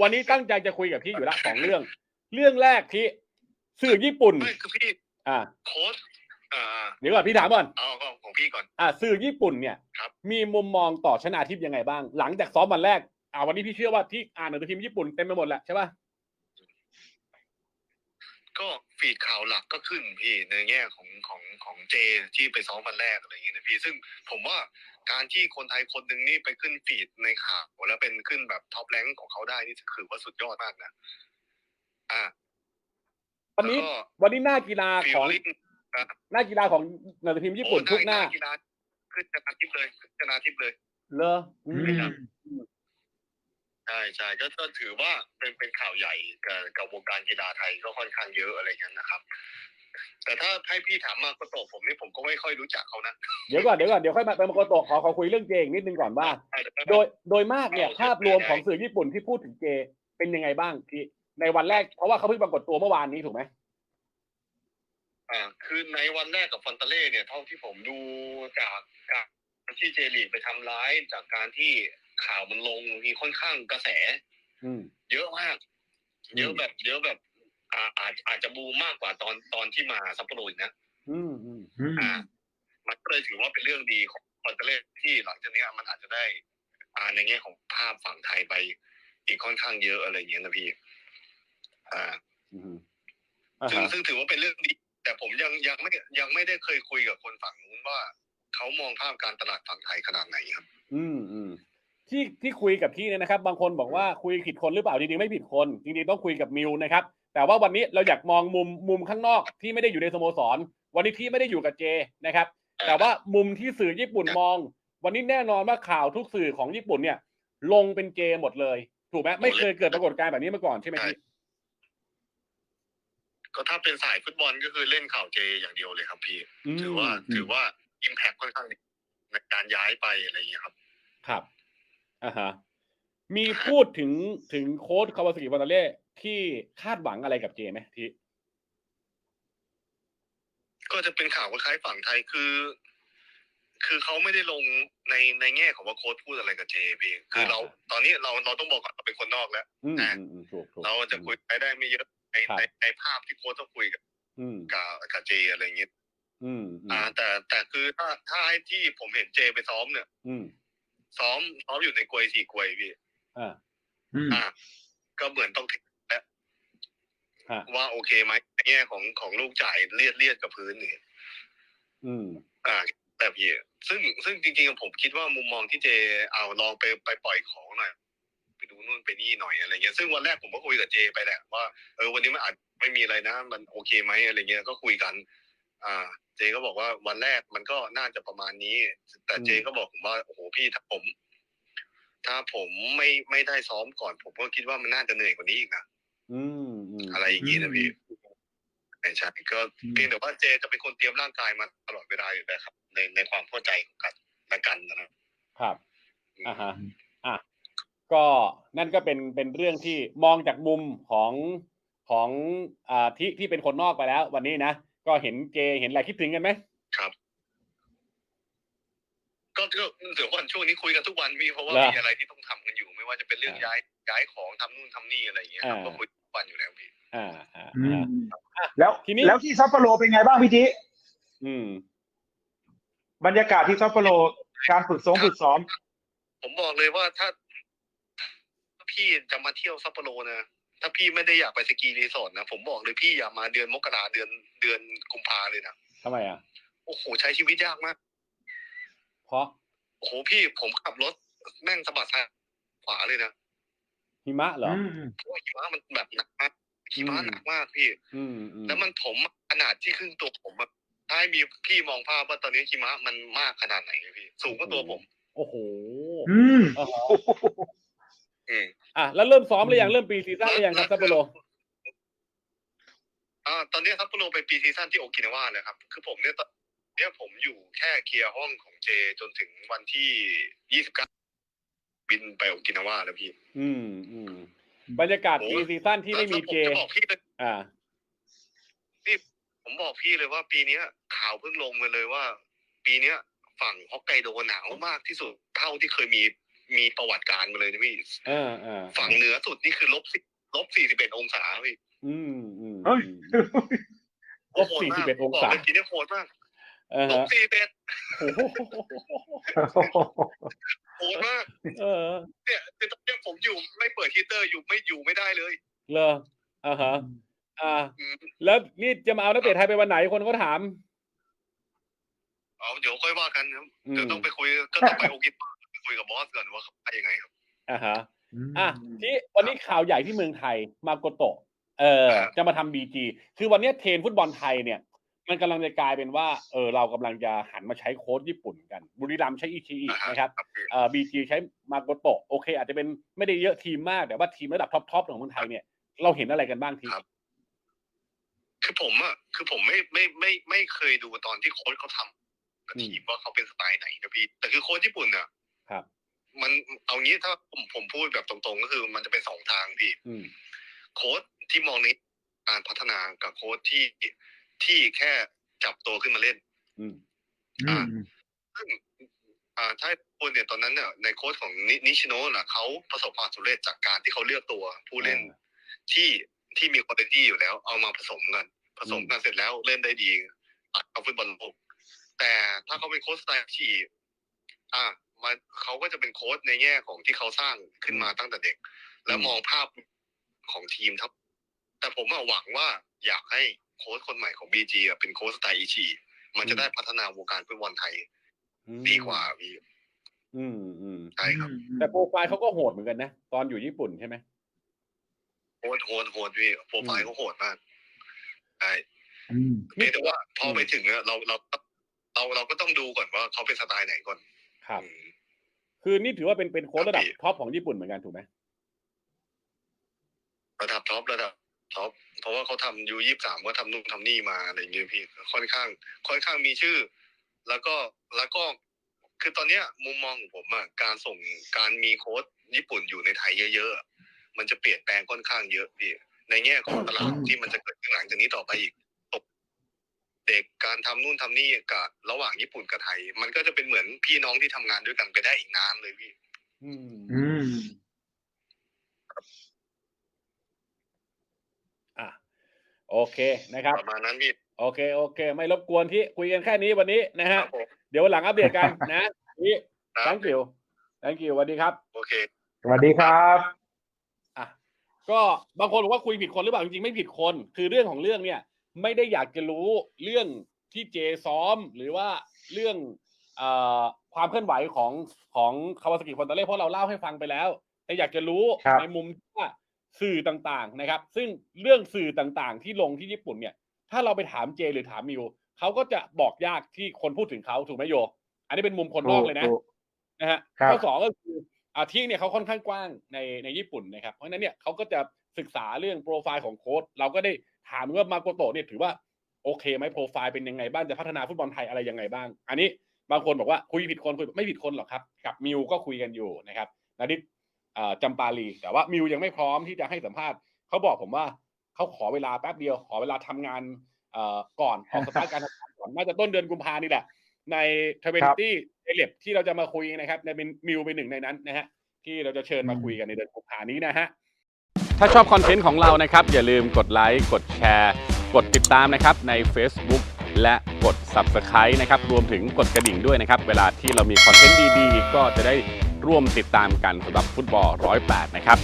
วันนี้ตั้งใจจะคุยกับพี่อยู่ละสองเรื่อง เรื่องแรกพี่สื่อญี่ปุ่น ไม่คือพี่อ่าโค้ชอ่าเดี๋ยวก่อนพี่ถามก่อนเอาก็ของพี่ก่อน อ่าสื่อญี่ปุ่นเนี่ย ครับ มีมุมมองต่อชนาทิพย์ยังไงบ้าง หลังจากซ้อมวันแรกอ่าวันนี้พี่เชื่อว่าที่อ่านหนังสือพิมพ์ญี่ปุ่นเต็มไปหมดแหละใช่ป่ะก็ฟีดข่าวหลักก็ขึ้นพี่ในแง่ของของของเจที่ไปซ้อมวันแรกอะไรอย่างเงี้ยนะพี่ซึ่งผมว่า การที่คนไทยคนหนึ่งนี่ไปขึ้นฟีดในข่าวแล้วเป็นขึ้นแบบท็อปแรงของเขาได้นี่ถือว่าสุดยอดมากนะอ่าวันนี้แล้วก็วันนี้หน้ากีฬาฟีขลองลิ่งหน้ากีฬาของหนังสือพิมพ์ญี่ปุ่นโอ้ทุกหน้าได้กีฬาขึ้นชนะทิพย์เลยขึ้นชนะทิพย์เลยเลออืมอืมใช่ใช่ก็ก็ถือว่าเป็นเป็นข่าวใหญ่กับกับวงการกีฬาไทยก็ค่อนข้างเยอะอะไรอย่างนั้นนะครับ แต่ถ้าให้พี่ถามมาโกโตะผมนี่ผมก็ไม่ค่อยรู้จักเขานะเดี๋ยวก่อนเดี๋ยวก่อนเดี๋ยวค่อยมาไปมาโกโตะขอขอคุยเรื่องเจอีกนิดนึงก่อนว่า โดยโดยมากเนี่ยเอาภาพรวมเจของสื่อญี่ปุ่นที่พูดถึงเจเป็นยังไงบ้างที่ในวันแรกเพราะว่าเขาเพิ่งปรากฏตัวเมื่อวานนี้ถูกไหมอ่าคือในวันแรกกับฟอนตาเล่เนี่ยเท่าที่ผมดูจากการที่เจลีกไปทำร้ายจากการที่ข่าวมันลงมีค่อนข้างกระแส อืมเยอะมากอืมเยอะแบบ เยอะแบบ อ่าอาจอาจจะบูมมากกว่าตอนตอนที่มาซัปโปโรอีกนะอืมอืมอืมอ่า มันก็เลยถือว่าเป็นเรื่องดีของฟอนตาเล่ที่หลังจากเนี้ยมันอาจจะได้อ่าในแง่ของภาพฝั่งไทยไป อีกค่อนข้างเยอะอะไรอย่างเงี้ยนะพี่ อ่าอืมอ่าซึ่งฮะซึ่งถือว่าเป็นเรื่องดี แต่ผมยังยังไม่ยังไม่ได้เคยคุยกับคนฝั่งนู้นว่าเขามองภาพการตลาดฝั่งไทยขนาดไหนครับ อืมอืมที่ที่คุยกับพี่เนี่ยนะครับ บางคนบอกว่าคุยผิดคนหรือเปล่าจริงๆไม่ผิดคนจริงๆต้องคุยกับมิวนะครับ แต่ว่าวันนี้เราอยากมองมุมมุมข้างนอกที่ไม่ได้อยู่ในสโมสร วันนี้พี่ไม่ได้อยู่กับเจนะครับ แต่ว่ามุมที่สื่อญี่ปุ่นมอง วันนี้แน่นอนว่าข่าวทุกสื่อของญี่ปุ่นเนี่ย ลงเป็นเจหมดเลย ถูกไหมไม่เคยเกิดปรากฏการณ์แบบนี้มาก่อนใช่ไหมพี่ก็ถ้าเป็นสายฟุตบอลก็คือเล่นข่าวเจอย่างเดียวเลยครับพี่อืมถือว่าถือว่าอิมแพคค่อนข้างดีในการย้ายไปอะไรอย่างเงี้ยครับ ครับอ่าฮะ มีพูดถึงถึงโค้ชคาวาสกิวาตาเล่ที่คาดหวังอะไรกับเจไหมที่ก็จะเป็นข่าวคล้ายๆฝั่งไทยคือ คือเขาไม่ได้ลงในในแง่ของว่าโค้ชพูดอะไรกับเจพี่คือเราตอนนี้เราเราต้องบอกก่อนเราเป็นคนนอกแล้วอืมอ่าอืมอืมถูกถูกเราจะคุยไปได้ไม่เยอะในครับในในภาพที่โค้ชต้องคุยกับอืมกับกับเจอะไรอย่างเงี้ยอืมอืมอ่า แต่แต่คือถ้าถ้าให้ที่ผมเห็นเจไปซ้อมเนี่ย อืมซ้อมซ้อมอยู่ในกลวยสี่กลวยพี่ อ่าอืมอ่าก็เหมือนต้องถึงแล้วฮะว่าโอเคไหมในแง่ของของลูกจ่ายเลียดเลียดกับพื้นนี่อืม อ่าแต่พี่ซึ่งซึ่งจริงๆผมคิดว่ามุมมองที่เจเอาลองไปไปปล่อยของหน่อยไปดูนู่นไปนี่หน่อยอะไรเงี้ยซึ่งวันแรกผมก็คุยกับเจไปแหละว่าเออวันนี้มันอาจไม่มีอะไรนะ มันโอเคไหมอะไรเงี้ยก็คุยกัน อ่า เจก็บอกว่าวันแรกมันก็น่าจะประมาณนี้ แต่เจก็บอกผมว่าโอ้โหพี่ถ้าผม ถ้าผมไม่ไม่ได้ซ้อมก่อน ผมก็คิดว่ามันน่าจะเหนื่อยกว่านี้อีกนะอืมอืมอะไรอย่างนี้นะพี่ใช่ใช่ก็อืมเพียงแต่ว่าเจจะเป็นคนเตรียมร่างกายมาตลอดเวลาอยู่แล้วครับ ในในความเข้าใจของกันและกันนะครับครับอ่าฮะอะก็นั่นก็เป็นเป็นเรื่องที่มองจากมุมของของอ่าที่ที่เป็นคนนอกไปแล้ว วันนี้นะก็เห็นเจเห็นอะไรคิดถึงกันไหม ครับ ก็ก็ เดี๋ยววันช่วงนี้คุยกันทุกวันพี่เพราะว่าเหรอมีอะไรที่ต้องทำกันอยู่ ไม่ว่าจะเป็นเรื่องอ่าย้ายย้ายของทำนู่นทำนี่อะไรอย่างเงี้ยครับอ่าก็คุยทุกวันอยู่แล้วพี่อ่าอ่าอืมอ่าแล้วทีนี้แล้วที่ซัปโปโรเป็นไงบ้างพี่จิอืม บรรยากาศที่ซัปโปโรการฝึกซ้อมฝึกซ้อม ผมบอกเลยว่าถ้าถ้าพี่จะมาเที่ยวซัปโปโรนะถ้าพี่ไม่ได้อยากไปสกีรีสอร์ทนะผมบอกเลยพี่อย่ามาเดือนมกราเดือนเดือนกุมภาเลยนะทำไมอะ โอ้โห ใช้ชีวิตยากมาก เพราะ โอ้โหพี่ผมขับรถแม่งสะบัดซ้ายขวาเลยนะหิมะเหรออืมเพราะว่าหิมะมันแบบหนักมากหิมะอืมหนักมากพี่อืมอืมแล้วมันผมขนาดที่ครึ่งตัวผมอะถ้าให้มีพี่มองภาพว่าตอนนี้หิมะมันมากขนาดไหนพี่ สูงกว่าตัวผม โอ้โหอืมอ่าฮะอืมอะแล้วเริ่มซ้อมหรือยังเริ่มปีซีซั่นหรือยังครับซัปโปโรอ่าตอนนี้ซัปโปโรเป็นปีซีซั่นที่โอกินาวาเลยครับ คือผมเนี่ยตอน เนี้ยผมอยู่แค่เคลียร์ห้องของเจจนถึงวันที่ยี่สิบเก้าบินไปโอกินาวาแล้วพี่ อืมอืมบรรยากาศปีซีซั่นที่ไม่มีแล้วผเจจะบอกพี่เลยอ่า นี่ผมบอกพี่เลยว่าปีเนี้ยข่าวเพิ่งลงมาเลยว่า ปีเนี้ย ฝั่งฮอกไกโดหนาวมากที่สุดเท่าที่เคยมีมีประวัติการมาเลยนะพี่ เออเออฝั่งเหนือสุดนี่คือลบสิลบสี่สิบเอ็ดองศาพี่อืมอืม เฮ้ย ลบ41องศาบอกเลยทีนี้โหดมากเออ ลบฮะสี่สิบเอ็ดโอ้โหโหดมากเออ เนี่ยคือตอนเนี้ยผมอยู่ไม่เปิดฮีเตอร์อยู่ไม่อยู่ไม่ได้เลยเลออ่าฮะอ่าอืมแล้วนี่จะมาเอานักเตะไทยไปวันไหนคนก็ถามเอาเดี๋ยวค่อยว่ากันครับอืมเดี๋ยวต้องไปคุยก็ต้องไปโอกิปาไปคุยกับบอสก่อนว่าเขาไปยังไงครับอ่าฮะอะที่วันนี้ข่าวใหญ่ที่เมืองไทยมาโกโตะเออครับจะมาทำบีจีคือวันนี้เทรนด์ฟุตบอลไทยเนี่ย มันกำลังจะกลายเป็นว่าเออเรากำลังจะหันมาใช้โค้ชญี่ปุ่นกัน บุรีรัมย์ใช้อิชิอินะครับครับพี่เอ่อบีจีใช้มาโกโตะโอเค อาจจะเป็นไม่ได้เยอะทีมมาก แต่ว่าทีมระดับท็อปทอปของเมืองไทยเนี่ยเราเห็นอะไรกันบ้างทีครับคือผมอะคือผมไม่ไม่ไม่ไม่เคยดูตอนที่โค้ชเขาทำกับทีมว่าเขาเป็นสไตล์ไหนนะพี่แต่คือโค้ชญี่ปุ่นอะครับ มันเอางี้ถ้าผมผมพูดแบบตรงๆ ก็คือมันจะเป็นสองทางพี่อืมโค้ชที่มองในการพัฒนากับโค้ชที่ ที่แค่จับตัวขึ้นมาเล่น อืมอืมซึ่งอ่าถ้าพูดเนี่ยตอนนั้นเนี่ยในโค้ชของนินิชิโนะน่ะเขาประสบความสำเร็จจากการที่เขาเลือกตัวผู้เล่นที่ที่มีคุณภาพอยู่แล้วเอามาผสมกัน ผสมกันเสร็จแล้วเล่นได้ดีอัดเอาฟุตบอลโลกแต่ถ้าเขาเป็นโค้ชสไตล์ที่อ่ามันเขาก็จะเป็นโค้ชในแง่ของที่เขาสร้างขึ้นมาตั้งแต่เด็ก แล้วมองภาพของทีมทั้งแต่ผมอะหวังว่าอยากให้ โค้ชคนใหม่ของบีจีเป็นโค้ชสไตล์อิชิมันจะได้พัฒนาวงการฟุตบอลไทยอืมดีกว่าพี่อืมอืมใช่ครับ แต่โปรไฟล์เขาก็โหดเหมือนกันนะตอนอยู่ญี่ปุ่นใช่ไหมโหดโหดโหดพี่โปรไฟล์เขาโหดมากใช่อืมเพียงแต่ว่าพอไปถึงอะเราเราเราเราก็ต้องดูก่อนว่าเขาเป็นสไตล์ไหนก่อนครับอืมคือนี่ถือว่าเป็นเป็นโค้ชระดับครับพี่ท็อปของญี่ปุ่นเหมือนกันถูกไหมระดับท็อประดับท็อปเพ ราะว่าเขาทำยูยี่สามก็ทำนู่นทำนี่มาอะไรอย่างเงี้ยพี่ค่อนข้าง ค่อนข้างมีชื่อ แล้วก็แล้วก็คือตอนเนี้ยมุมมองของผมอะการส่งการมีโค้ชญี่ปุ่นอยู่ในไทยเยอะๆอะมันจะเปลี่ยนแปลงค่อนข้างเยอะพี่ในแง่ของตลาดที่มันจะเกิดขึ้นหลังจากนี้ต่อไปอีกเด็กการทำนู่นทำนี่กับระหว่างญี่ปุ่นกับไทย มันก็จะเป็นเหมือนพี่น้องที่ทำงานด้วยกันไปได้อีกนานเลยพี่ อืม อืม อะ โอเคนะครับ ประมาณนั้นพี่โอเคโอเค ไม่รบกวนที่คุยกันแค่นี้วันนี้นะคฮะรับผมเดี๋ยววันหลังอัปเดตกันนะนี่ ครับ thank you thank you สวัสดีครับ โอเค สวัสดีครับอะก็บางคนบอกว่าคุยผิดคนหรือเปล่าจริงๆไม่ผิดคน คือเรื่องของเรื่องเนี่ย ไม่ได้อยากจะรู้เรื่องที่เจซ้อมหรือว่าเรื่องเอ่อความเคลื่อนไหวของของคาวาสกิฟอนตาเล่เพราะเราเล่าให้ฟังไปแล้ว แต่อยากจะรู้ครับ ในมุมที่ว่า สื่อต่างๆนะครับ ซึ่งเรื่องสื่อต่างๆ ที่ลงที่ญี่ปุ่นเนี่ย ถ้าเราไปถามเจหรือถามมิวเขาก็จะบอกยากที่คนพูดถึงเขาถูกไหมโย อันนี้เป็นมุมคนนอกเลยนะถูกนะฮะครับข้อสองก็คืออาที่เนี่ยเขาค่อนข้างกว้างในในญี่ปุ่นนะครับ เพราะฉะนั้นเนี่ยเขาก็จะศึกษาเรื่องโปรไฟล์ของโค้ดเราก็ได้ถามว่ามาโกโตะเนี่ยถือว่าโอเคไหมโปรไฟล์เป็นยังไงบ้างจะพัฒนาฟุตบอลไทยอะไรยังไงบ้าง อันนี้บางคนบอกว่าคุยผิดคนคุยไม่ผิดคนหรอกครับ กับมิวก็คุยกันอยู่นะครับนาดิษเอ่อ จำปาลี แต่ว่ามิวยังไม่พร้อมที่จะให้สัมภาษณ์เขาบอกผมว่าเขาขอเวลาแป๊บเดียว ขอเวลาทำงานเอ่อก่อนออกสตาร์ทการทำงานก่อนน่าจะต้นเดือนกุมภานี่แหละ ในทเวนตี้เอเลบที่เราจะมาคุยนะครับในเป็นมิวเป็นหนึ่งในนั้นนะฮะที่เราจะเชิญมาคุยกันในเดือนกุมภานี้นะฮะถ้าชอบคอนเทนต์ของเรานะครับ อย่าลืมกดไลค์กดแชร์กดติดตามนะครับใน Facebook และกด Subscribe นะครับ รวมถึงกดกระดิ่งด้วยนะครับ เวลาที่เรามีคอนเทนต์ดีๆ ก็จะได้ ร่วมติดตามกันสำหรับฟุตบอล108 นะครับ